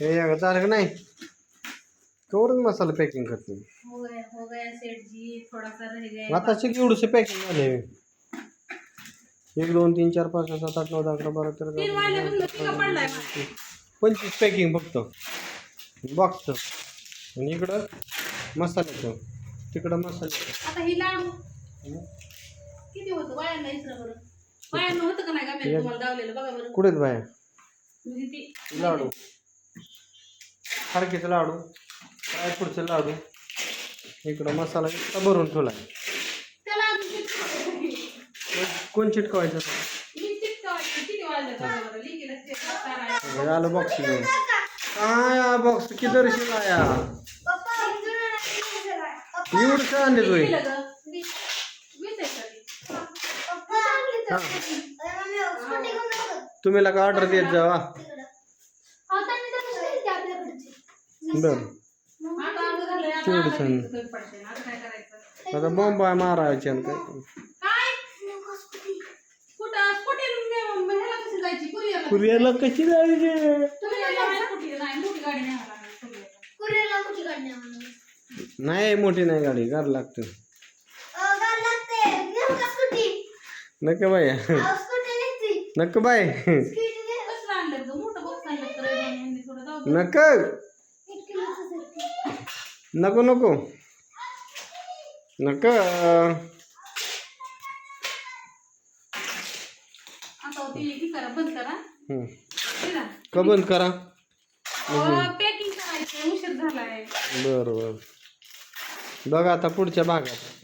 हे झालं का नाही? कवरच मसाला पॅकिंग करते. हो गया हो गया सेठ जी थोड़ा सा रह गया आता शिक एवढंसे पॅकिंग झाले एक दोन तीन चार पाच सहा सात आठ नऊ दहा अकरा बारा तेरा तीन पडलाय. पंचवीस पॅकिंग फक्त. बॉक्सचं आणि इकडं मसाल्याचं तिकडं मसाल्याचं आता ही लाडू. किती होतं? बायांना इकडं बरं. बायांना होतं का नाही का? मी तुम्हाला दावलेलं बघा बरं. कुठेच बाया? म्हणजे ती लाडू. खाडकीचं लाडू ड्रायफ्रूटचं लाडू? इकडं मसाला इतका भरून ठेवला. कोण चिटकवायचं. हे आलं बॉक्स घेऊन काय बॉक्स किती दर्शील आया एवढं काय आणले तुम्ही? तुम्ही का ऑर्डर देत जावा. बर. आता आलं झालंय, आता तेवढं सांग. आता काय? करायचं आता बॉम्ब आहे मारायचे आणि काय कशी जायची? कुरिअरला कुरिअरला कशी जायचे? तुम्ही नाही मोठी. नाही मोठी नाही गाडी गाड लागतं. नका बाय नका बाय. नक. नको नको. नक. आता हे करा बंद. हे. का बंद करा? अहो, पॅकिंग करायचं उशीर झालाय. बरं बरं. बघा आता पुढच्या भागात.